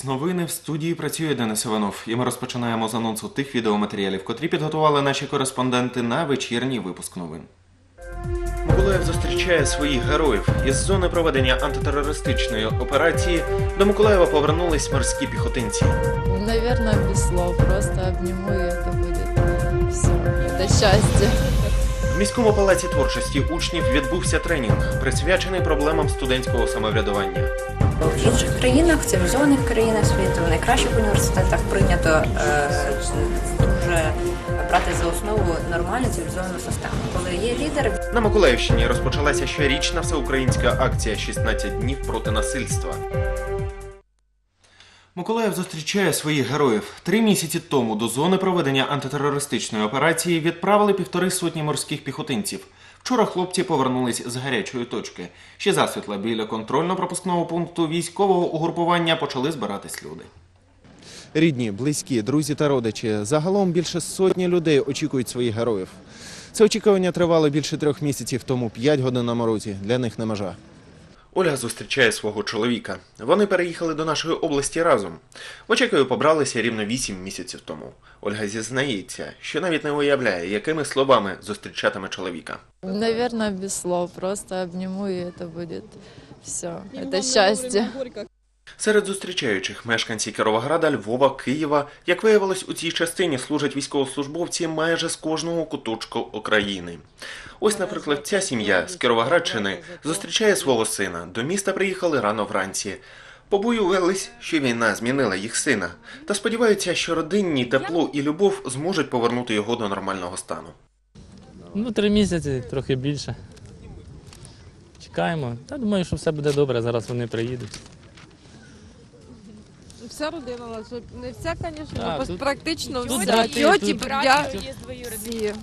Дивитесь новини. В студії працює Денис Іванов. І ми розпочинаємо з анонсу тих відеоматеріалів, котрі підготували наші кореспонденти на вечірній випуск новин. Миколаїв зустрічає своїх героїв. Із зони проведення антитерористичної операції до Миколаєва повернулись морські піхотинці. Наверное, без слов. Просто обниму, и это будет все. Это счастье. В міському палаці творчості учнів відбувся тренінг, присвячений проблемам студентського самоврядування. В інших країнах, цивілізованих країнах світу, в найкращих університетах прийнято е, дуже брати за основу нормальну цивілізовану систему. Коли є лідер, На Миколаївщині розпочалася щорічна всеукраїнська акція «16 днів проти насильства. Миколаїв зустрічає своїх героїв. Три місяці тому до зони проведення антитерористичної операції відправили півтори сотні морських піхотинців. Вчора хлопці повернулись з гарячої точки. Ще засвітла біля контрольно-пропускного пункту військового угрупування почали збиратись люди. Рідні, близькі, друзі та родичі. Загалом більше сотні людей очікують своїх героїв. Це очікування тривало більше трьох місяців тому, п'ять годин на морозі. Для них не межа. Ольга зустрічає свого чоловіка. Вони переїхали до нашої області разом. В Очакові побралися рівно вісім місяців тому. Ольга зізнається, що навіть не уявляє, якими словами зустрічатиме чоловіка. Навірно, без слов. Просто обніму і це буде все. Це счастье. Серед зустрічаючих мешканці Кіровограда, Львова, Києва, як виявилось, у цій частині служать військовослужбовці майже з кожного куточку України. Ось, наприклад, ця сім'я з Кіровоградщини зустрічає свого сина. До міста приїхали рано вранці. Побоювались, що війна змінила їх сина, та сподіваються, що родинні тепло і любов зможуть повернути його до нормального стану. Ну, три місяці, трохи більше. Чекаємо. Та думаю, що все буде добре, зараз вони приїдуть. Вся родина у нас, не вся, звісно, Так, тут- практично тут вся. брати, Тьоті, тут я браті. всі.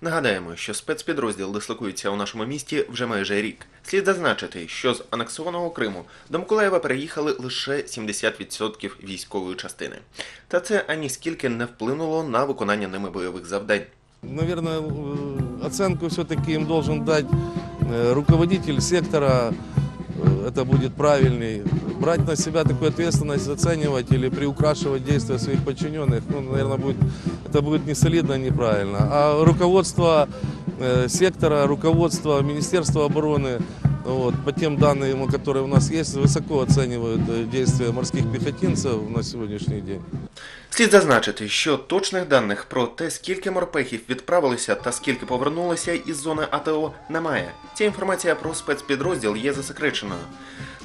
Нагадаємо, що спецпідрозділ дислокується у нашому місті вже майже рік. Слід зазначити, що з анексованого Криму до Миколаєва переїхали лише 70% військової частини. Та це ані скільки не вплинуло на виконання ними бойових завдань. Наверное, э, оценку все-таки им должен дать э, руководитель сектора. Э, Это будет правильный. Брать на себя такую ответственность, оценивать или приукрашивать действия своих подчиненных, ну, наверное, будет, это будет не солидно, неправильно. А руководство э, сектора, руководство Министерства обороны, вот, по тем данным, которые у нас есть, высоко оценивают э, действия морских пехотинцев на сегодняшний день. Слід зазначити, що точних даних про те, скільки морпехів відправилися та скільки повернулося із зони АТО, немає. Ця інформація про спецпідрозділ є засекреченою.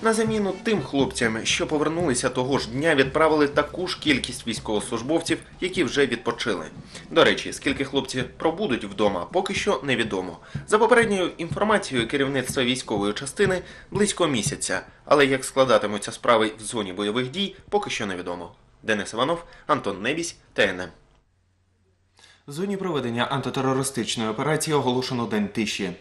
На заміну тим хлопцям, що повернулися того ж дня, відправили таку ж кількість військовослужбовців, які вже відпочили. До речі, скільки хлопці пробудуть вдома, поки що невідомо. За попередньою інформацією керівництва військової частини близько місяця, але як складатимуться справи в зоні бойових дій, поки що невідомо. Денис Іванов, Антон Небісь, ТНМ. В зоні проведення антитерористичної операції оголошено День тиші.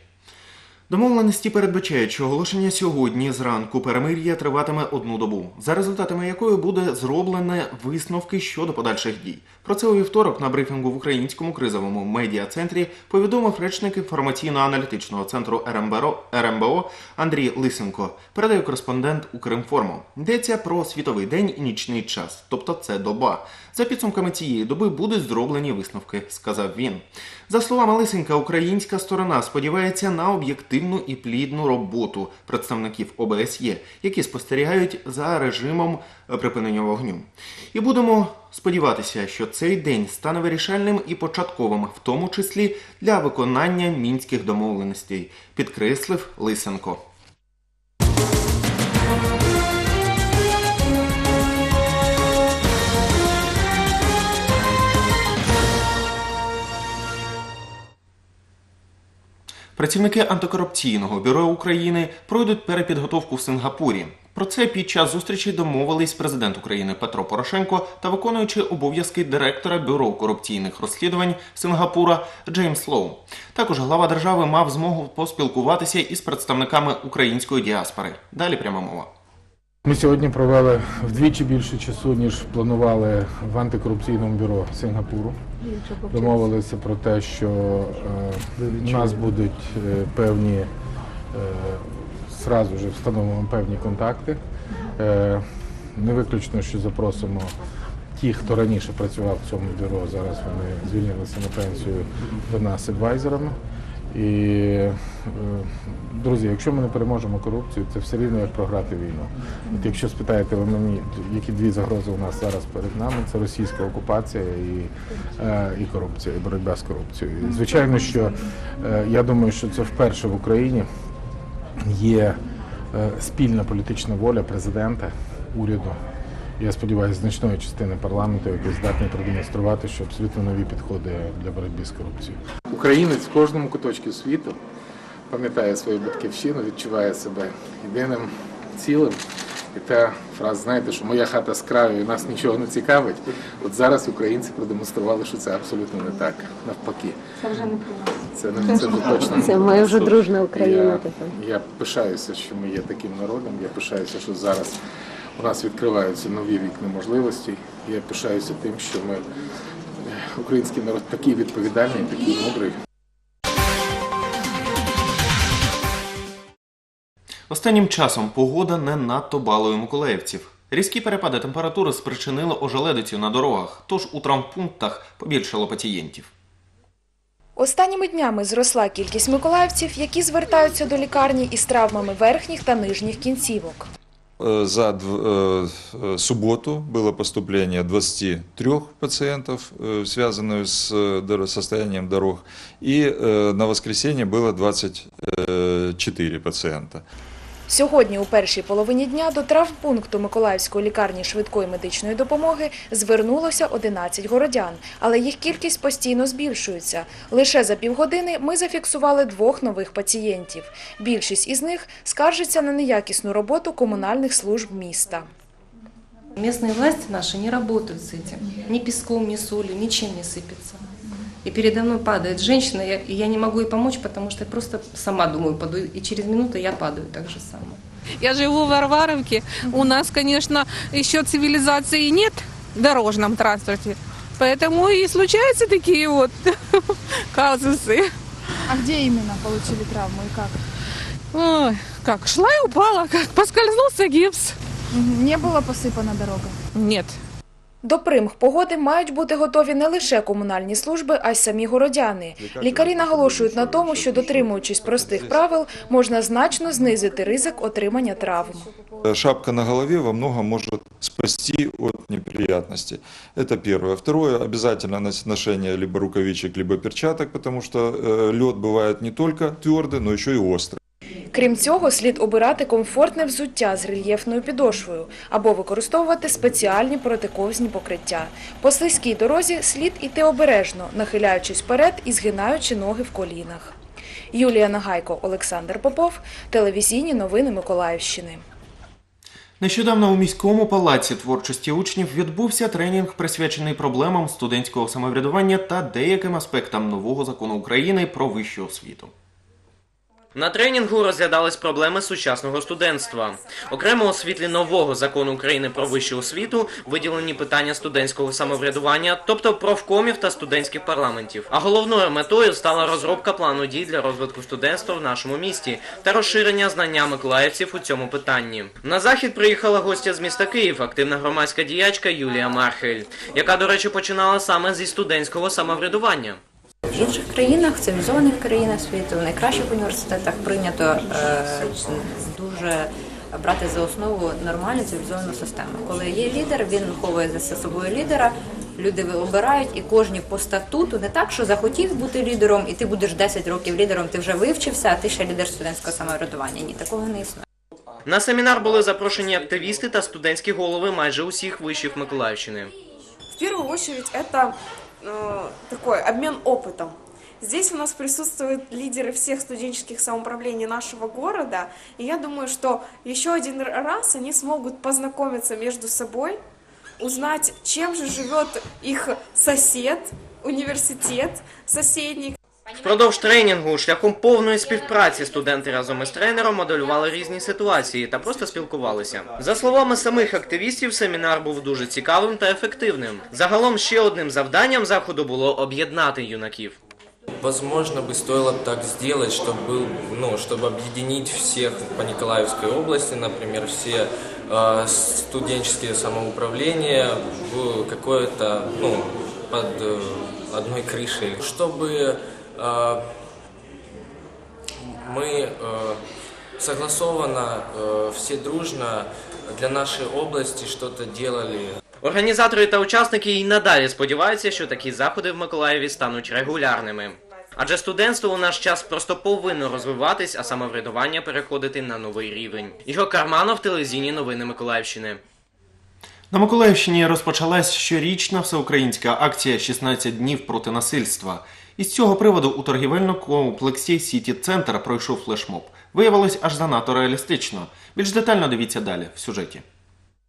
Домовленості передбачають, що оголошення сьогодні зранку перемир'я триватиме одну добу, за результатами якої буде зроблене висновки щодо подальших дій. Про це у вівторок на брифінгу в українському кризовому медіа-центрі повідомив речник інформаційно-аналітичного центру РМБО, РМБО Андрій Лисенко. Передає кореспондент Укрінформу. Йдеться про світовий день і нічний час, тобто це доба. За підсумками цієї доби будуть зроблені висновки, сказав він. За словами Лисенка, українська сторона сподівається на об'єктивну і плідну роботу представників ОБСЄ, які спостерігають за режимом припинення вогню. І будемо сподіватися, що цей день стане вирішальним і початковим, в тому числі для виконання мінських домовленостей, підкреслив Лисенко. Працівники антикорупційного бюро України пройдуть перепідготовку в Сингапурі. Про це під час зустрічі домовились президент України Петро Порошенко та виконуючий обов'язки директора бюро корупційних розслідувань Сингапура Джеймс Лоу. Також глава держави мав змогу поспілкуватися із представниками української діаспори. Далі пряма мова. Ми сьогодні провели вдвічі більше часу, ніж планували в антикорупційному бюро Сингапуру. Домовилися про те, що е, у нас будуть е, певні, е, зразу ж встановимо певні контакти. Е, Не виключно, що запросимо ті, хто раніше працював в цьому бюро, зараз вони звільнилися на пенсію до нас адвайзерами. І, е, друзі, якщо ми не переможемо корупцію, це все рівно як програти війну. От якщо спитаєте ви мені, які дві загрози у нас зараз перед нами, це російська окупація і, е, і корупція, і боротьба з корупцією. І, звичайно, що е, я думаю, що це вперше в Україні є спільна політична воля президента, уряду. Я сподіваюся, значної частини парламенту, який здатний продемонструвати, що абсолютно нові підходи для боротьби з корупцією. Українець в кожному куточку світу пам'ятає свою батьківщину, відчуває себе єдиним цілим. І та фраза, знаєте, що моя хата з краю і нас нічого не цікавить. От зараз українці продемонстрували, що це абсолютно не так. Навпаки. Це вже не про Це не це вже точно. Це моя вже дружна Україна Я, я пишаюся, що ми є таким народом. Я пишаюся, що зараз у нас відкриваються нові вікна можливостей. Я пишаюся тим, що ми український народ такий відповідальний, такий мудрий. Останнім часом погода не надто балує миколаївців. Різкі перепади температури спричинили ожеледицю на дорогах, тож у травмпунктах побільшало пацієнтів. Останніми днями зросла кількість миколаївців, які звертаються до лікарні із травмами верхніх та нижніх кінцівок. Э, За дв- э, э, субботу было поступление 23 пациентов, э, связанных с э, дор- состоянием дорог, и э, на воскресенье было 24 пациента. Сьогодні, у першій половині дня, до травмпункту Миколаївської лікарні швидкої медичної допомоги звернулося 11 городян, але їх кількість постійно збільшується. Лише за півгодини ми зафіксували двох нових пацієнтів. Більшість із них скаржиться на неякісну роботу комунальних служб міста. Местные власти наши не работают с этим. Ни песком, ни солью, ничем не сыпется. И передо мной падает женщина, я- и я не могу ей помочь, потому что я просто сама думаю, паду, и через минуту я падаю так же само. Я живу в Варваровке. У нас, конечно, еще цивилизации нет в дорожном транспорте. Поэтому и случаются такие вот казусы. А где именно получили травму и как? Ой, как, шла и упала, как поскользнулся гипс. Не было посыпана дорога? Нет. До примх погоди мають бути готові не лише комунальні служби, а й самі городяни. Лікарі наголошують на тому, що дотримуючись простих правил, можна значно знизити ризик отримання травм. Э, Шапка на голове во многом может спасти от неприятностей. Это первое. Второе, обязательно нос- ношение либо рукавичек, либо перчаток, потому что э, лед бывает не только твердый, но еще и острый. Крім цього, слід обирати комфортне взуття з рельєфною підошвою або використовувати спеціальні протиковзні покриття. По слизькій дорозі слід іти обережно, нахиляючись вперед і згинаючи ноги в колінах. Юлія Нагайко, Олександр Попов, телевізійні новини Миколаївщини. Нещодавно у міському палаці творчості учнів відбувся тренінг, присвячений проблемам студентського самоврядування та деяким аспектам нового закону України про вищу освіту. На тренінгу розглядались проблеми сучасного студентства. Окремо у світлі нового закону України про вищу освіту виділені питання студентського самоврядування, тобто профкомів та студентських парламентів. А головною метою стала розробка плану дій для розвитку студентства в нашому місті та розширення знання миколаївців у цьому питанні. На захід приїхала гостя з міста Київ, активна громадська діячка Юлія Мархель, яка, до речі, починала саме зі студентського самоврядування. В інших країнах, цивілізованих країнах світу, в найкращих університетах прийнято е, дуже брати за основу нормальну цивілізовану систему. Коли є лідер, він виховує за собою лідера. Люди обирають і кожні по статуту не так, що захотів бути лідером, і ти будеш 10 років лідером, ти вже вивчився, а ти ще лідер студентського самоврядування. Ні, такого не існує. На семінар були запрошені активісти та студентські голови майже усіх вишів Миколаївщини. В первую очередь это такой обмен опытом. Здесь у нас присутствуют лидеры всех студенческих самоуправлений нашего города, и я думаю, что еще один раз они смогут познакомиться между собой, узнать, чем же живет их сосед, университет соседний, Впродовж тренінгу шляхом повної співпраці студенти разом із тренером моделювали різні ситуації та просто спілкувалися. За словами самих активістів, семінар був дуже цікавим та ефективним. Загалом ще одним завданням заходу було об'єднати юнаків. Возможно, бы стоило так сделать, чтобы, был, ну, чтобы объединить всех по Николаевской области, например, все э, студенческие самоуправления в какое-то, ну, под э, одной крышей, чтобы э, мы э, согласованно, э, все дружно для нашей области что-то делали. Організатори та учасники і надалі сподіваються, що такі заходи в Миколаєві стануть регулярними. Адже студентство у наш час просто повинно розвиватись, а самоврядування переходити на новий рівень. Ігор Карманов, телевізійні новини Миколаївщини. На Миколаївщині розпочалась щорічна всеукраїнська акція «16 днів проти насильства. Із цього приводу у торгівельному комплексі Сіті Центр пройшов флешмоб. Виявилось аж занадто реалістично. Більш детально дивіться далі в сюжеті.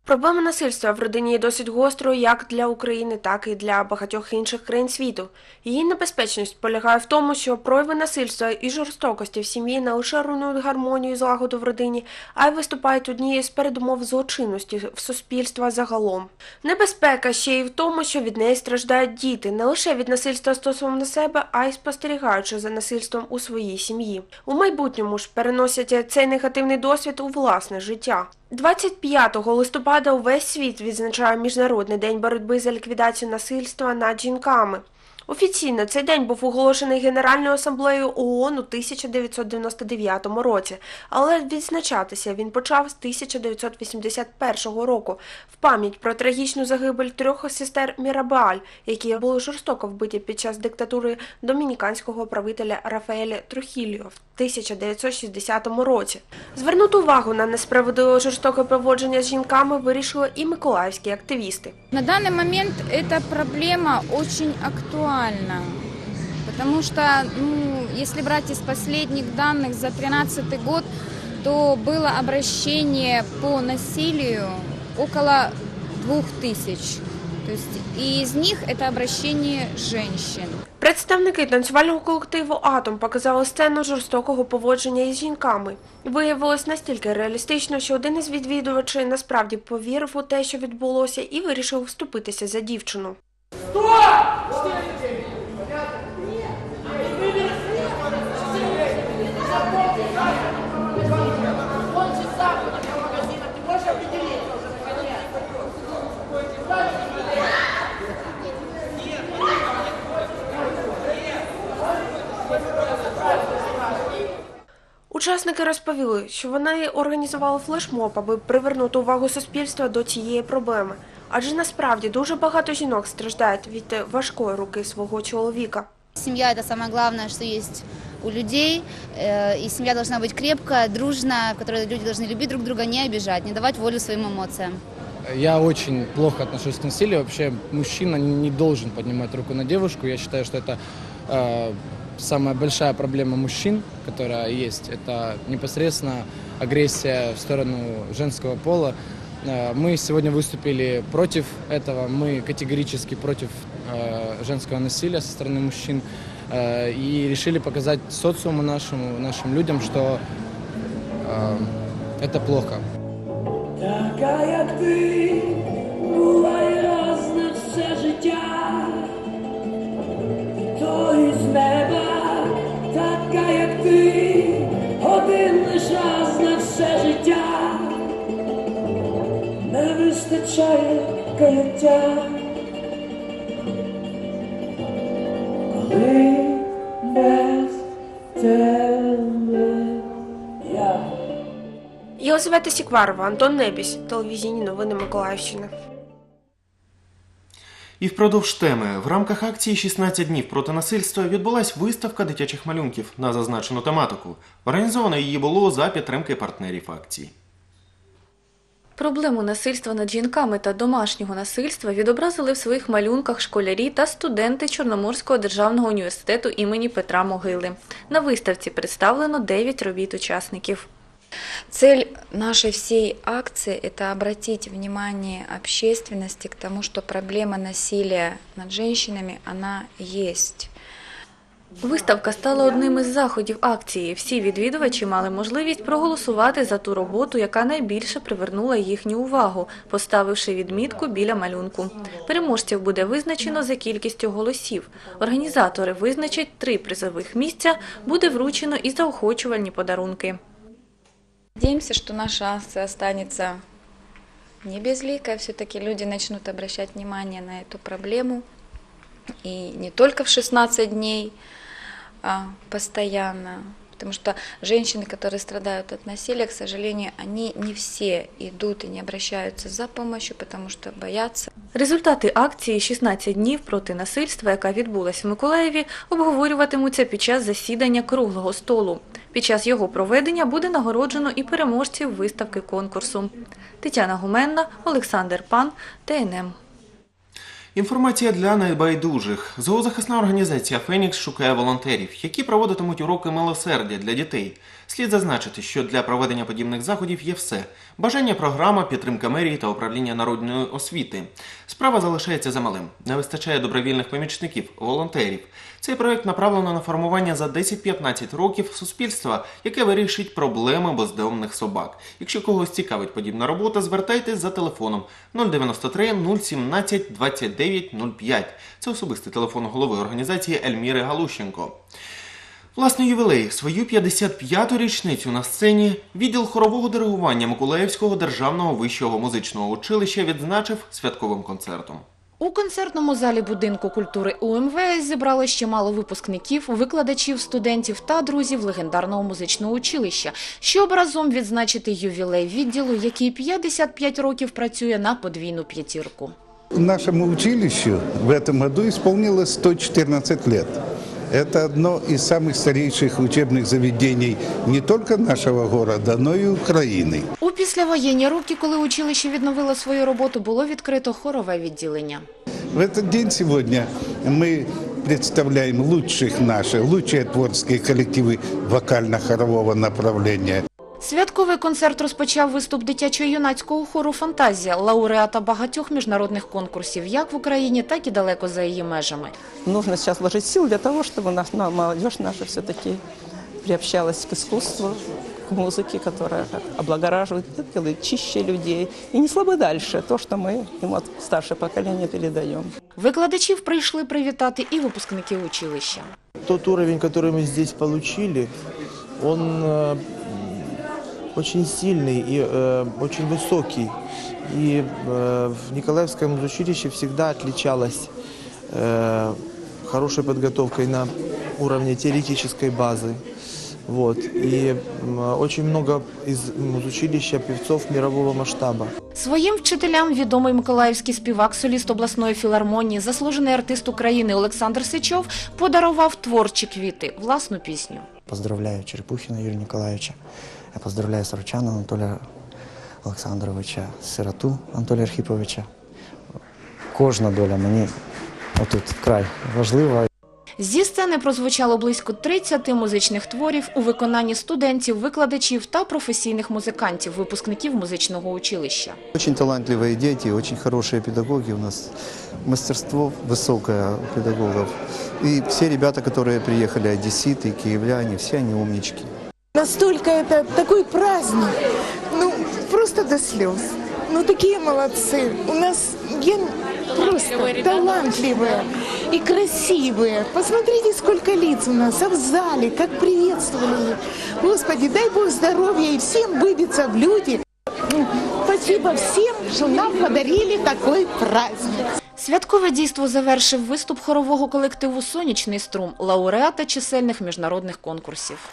Проблема насильства в родині є досить гострою як для України, так і для багатьох інших країн світу. Її небезпечність полягає в тому, що прояви насильства і жорстокості в сім'ї не лише руйнують гармонію і злагоду в родині, а й виступають однією з передумов злочинності в суспільства загалом. Небезпека ще й в тому, що від неї страждають діти не лише від насильства стосовно себе, а й спостерігаючи за насильством у своїй сім'ї. У майбутньому ж переносять цей негативний досвід у власне життя. 25 листопада увесь світ відзначає Міжнародний день боротьби за ліквідацію насильства над жінками. Офіційно цей день був оголошений Генеральною асамблеєю ООН у 1999 році, але відзначатися він почав з 1981 року в пам'ять про трагічну загибель трьох сестер Мірабеаль, які були жорстоко вбиті під час диктатури домініканського правителя Рафаеля Трухільо в 1960 році. Звернути увагу на несправедливе жорстоке поводження з жінками вирішили і миколаївські активісти. На данный момент эта проблема очень актуальна, потому что, ну, если брать из последних данных за 2013 год, то было обращение по насилию около 2000. То есть и из них это обращение женщин. Представники танцювального колективу Атом показали сцену жорстокого поводження із жінками. Виявилось настільки реалістично, що один із відвідувачів насправді повірив у те, що відбулося, і вирішив вступитися за дівчину. Учасники розповіли, що вони організували флешмоб, аби привернути увагу суспільства до цієї проблеми. Адже насправді дуже багато жінок страждають від важкої руки свого чоловіка. Семья – это самое главное, что есть у людей, э, и семья должна быть крепкая, дружная, в которой люди должны любить друг друга, не обижать, не давать волю своим эмоциям. Я очень плохо отношусь к насилию. Вообще мужчина не должен поднимать руку на девушку. Я считаю, что это э, самая большая проблема мужчин, которая есть. Это непосредственно агрессия в сторону женского пола. Э, мы сегодня выступили против этого. Мы категорически против э, женского насилия со стороны мужчин. Э, и решили показать социуму нашему, нашим людям, что это плохо. Така, як ти, була й разна все життя, то із неба, один лиш на все життя, не вистачає каяття, коли без тебе я. Єлизавета Сікварова, Антон Небісь, телевізійні новини Миколаївщини. І впродовж теми в рамках акції «16 днів проти насильства відбулась виставка дитячих малюнків на зазначену тематику. Організовано її було за підтримки партнерів акції. Проблему насильства над жінками та домашнього насильства відобразили в своїх малюнках школярі та студенти Чорноморського державного університету імені Петра Могили. На виставці представлено 9 робіт учасників. Цель нашей всей акции – это обратить внимание общественности к тому, что проблема насилия над женщинами, она есть. Виставка стала одним із заходів акції. Всі відвідувачі мали можливість проголосувати за ту роботу, яка найбільше привернула їхню увагу, поставивши відмітку біля малюнку. Переможців буде визначено за кількістю голосів. Організатори визначать три призових місця, буде вручено і заохочувальні подарунки. Надеемся, что наша акция останется не безликая. Все-таки люди начнут обращать внимание на эту проблему. И не только в 16 дней, а постоянно. Потому что женщины, которые страдают от насилия, к сожалению, они не все идут и не обращаются за помощью, потому что боятся. Результати акції «16 днів проти насильства», яка відбулась в Миколаєві, обговорюватимуться під час засідання круглого столу. Під час його проведення буде нагороджено і переможців виставки конкурсу. Тетяна Гуменна, Олександр Пан, ТНМ. Інформація для найбайдужих. Зоозахисна організація Фенікс шукає волонтерів, які проводитимуть уроки милосердя для дітей. Слід зазначити, що для проведення подібних заходів є все: бажання програма, підтримка мерії та управління народної освіти. Справа залишається за малим. Не вистачає добровільних помічників, волонтерів. Цей проект направлено на формування за 10-15 років суспільства, яке вирішить проблеми бездомних собак. Якщо когось цікавить подібна робота, звертайтесь за телефоном 093 017 29 05. Це особистий телефон голови організації Ельміри Галущенко. Власне, ювілей свою 55-ту річницю на сцені відділ хорового диригування Миколаївського державного вищого музичного училища відзначив святковим концертом. У концертному залі будинку культури УМВС зібрали ще мало випускників, викладачів, студентів та друзів легендарного музичного училища, щоб разом відзначити ювілей відділу, який 55 років працює на подвійну п'ятірку. Нашому училищу в этом году исполнилось 114 лет. Это одно из самых старейших учебных заведений не только нашего города, но и Украины. У післявоєнні роки, коли училище відновило свою роботу, було відкрито хорове відділення. В этот день сегодня мы представляем лучших наших, лучшие творческие коллективы вокально-хорового направления. Святковий концерт розпочав виступ дитячо-юнацького хору «Фантазія», лауреата багатьох міжнародних конкурсів, як в Україні, так і далеко за її межами. Нужно сейчас вложить сил для того, чтобы нас, на- молодежь наша все-таки приобщалась к искусству, к музыке, которая как облагораживает, делает чище людей и несла бы дальше то, что мы им от старшее поколение передаем. Викладачів прийшли привітати і випускники училища. Тот уровень, который мы здесь получили, он э, очень сильный и э, очень высокий. И э, в Николаевском училище всегда отличалось э, хорошей подготовкой на уровне теоретической базы. Вот. И м, очень много из м, училища певцов мирового масштаба. Своїм вчителям відомий миколаївський співак, соліст обласної філармонії, заслужений артист України Олександр Сичов подарував творчі квіти, власну пісню. Поздравляю Черепухина Юрия Николаевича. Я поздравляю Сорочана Анатолия Олександровича, Сироту Анатолія Архіповича. Кожна доля мені отут вкрай важлива. Зі сцени прозвучало близько 30 музичних творів у виконанні студентів, викладачів та професійних музикантів, випускників музичного училища. Очень талантливые дети, очень хорошие педагоги у нас. Мастерство высокое у педагогов. И все ребята, которые приехали, одесситы, киевляне, все они умнички. Настолько это такой праздник, ну просто до слез. Ну такие молодцы. У нас я просто талантливые и красивые. Посмотрите, сколько лиц у нас, а в зале, как приветствовали. Господи, дай Бог здоровья и всем выбиться в люди. Спасибо всем, что нам подарили такой праздник. Святкове дійство завершив виступ хорового колективу Сонячний струм, лауреата чисельних міжнародних конкурсів.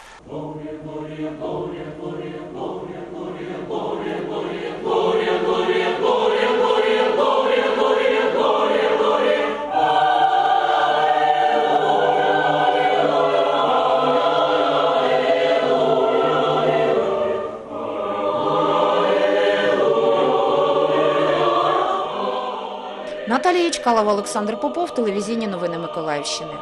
Наталія Чкалова, Олександр Попов, телевізійні новини Миколаївщини.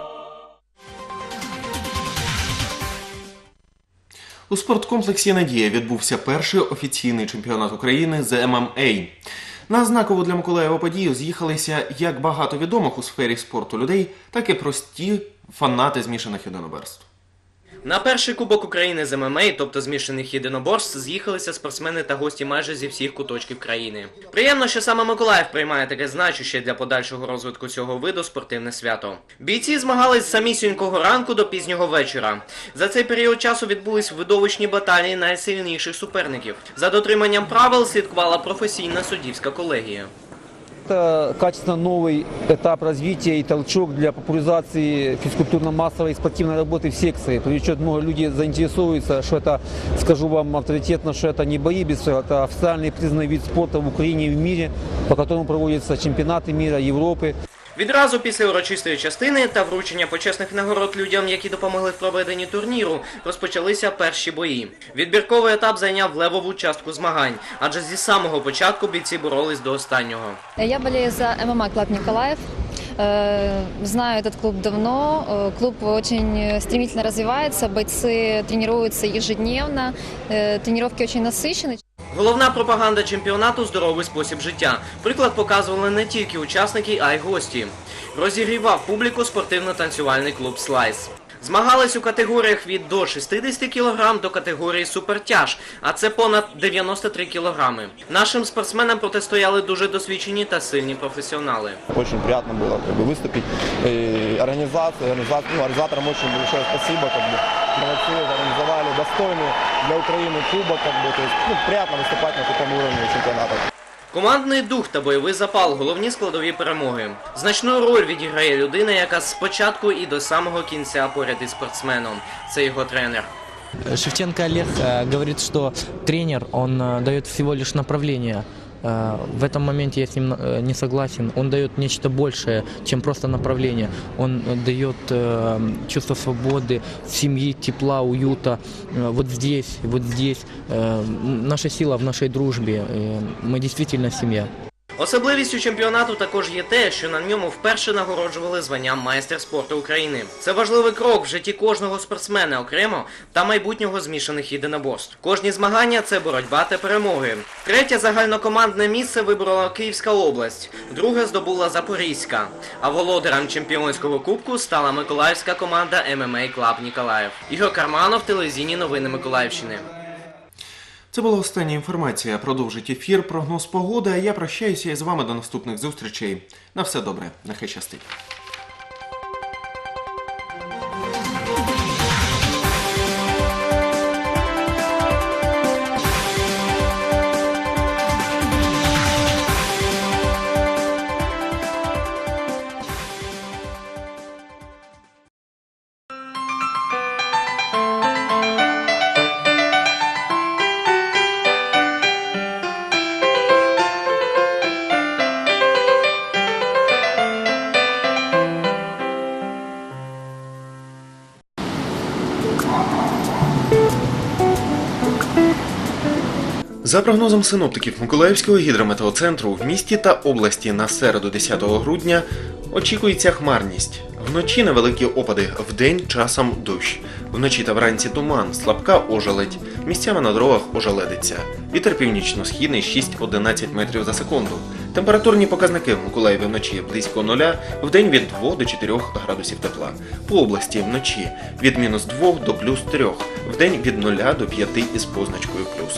У спорткомплексі Надія відбувся перший офіційний чемпіонат України з ММА. На знакову для Миколаєва подію з'їхалися як багато відомих у сфері спорту людей, так і прості фанати змішаних єдиноборств. На перший кубок України з ММА, тобто змішаних єдиноборств, з'їхалися спортсмени та гості майже зі всіх куточків країни. Приємно, що саме Миколаїв приймає таке значуще для подальшого розвитку цього виду спортивне свято. Бійці змагались з самісінького ранку до пізнього вечора. За цей період часу відбулись видовищні баталії найсильніших суперників. За дотриманням правил слідкувала професійна суддівська колегія Это качественно новый этап развития и толчок для популяризации физкультурно-массовой и спортивной работы в секции. Привлечет много людей, заинтересуются, что это, скажу вам авторитетно, что это не бои без правил, это официальный признанный вид спорта в Украине и в мире, по которому проводятся чемпионаты мира, Европы. Відразу після урочистої частини та вручення почесних нагород людям, які допомогли в проведенні турніру, розпочалися перші бої. Відбірковий етап зайняв левову частку змагань, адже зі самого початку бійці боролись до останнього. Я болею за ММА «Клаб Николаев». Э, Знаю этот клуб давно. Э, Клуб очень стремительно развивается, бойцы тренируются ежедневно, э, тренировки очень насыщены. Головна пропаганда чемпіонату здоровий спосіб життя. Приклад показували не тільки учасники, а й гості. Розігрівав публіку спортивно-танцювальний клуб Слайс. Змагались у категоріях від до 60 кг до категорії супертяж, а це понад 93 кг. Нашим спортсменам протистояли дуже досвідчені та сильні професіонали. Очень приятно было как бы, выступить. И организация, организа- ну, организаторам очень большое спасибо. Как бы, молодцы, организовали достойный для Украины кубок. Как бы, то есть, ну, приятно выступать на таком уровне чемпионата. Командний дух та бойовий запал головні складові перемоги. Значну роль відіграє людина, яка з початку і до самого кінця поряд із спортсменом. Це його тренер. Шевченко Олег э, говорит, что тренер, он э, дает всего лишь направление. Э, В этом моменте я с ним э, не согласен. Он дает нечто большее, чем просто направление. Он э, дает э, чувство свободы, семьи, тепла, уюта. Э, Вот здесь, вот здесь. Э, м, Наша сила в нашей дружбе. Э, Мы действительно семья. Особливістю чемпіонату також є те, що на ньому вперше нагороджували званням майстер спорту України. Це важливий крок в житті кожного спортсмена окремо та майбутнього змішаних єдиноборств. Кожні змагання це боротьба та перемоги. Третє загальнокомандне місце вибрала Київська область, друге здобула Запорізька. А володарем чемпіонського кубку стала миколаївська команда ММА Клаб Ніколаїв. Ігор Карманов, телевізійні новини Миколаївщини. Це була остання інформація. Продовжить ефір, прогноз погоди. А я прощаюся із вами до наступних зустрічей. На все добре, нехай щастить. За прогнозом синоптиків Миколаївського гідрометеоцентру в місті та області на середу 10 грудня очікується хмарність. Вночі невеликі опади, вдень часом дощ. Вночі та вранці туман, слабка ожеледь. Місцями на дорогах ожеледиться. Вітер північно-східний 6-11 метрів за секунду. Температурні показники в Миколаєві вночі близько нуля, вдень від 2 до 4 градусів тепла. По області вночі від мінус 2 до плюс 3, вдень від 0 до 5 із позначкою плюс.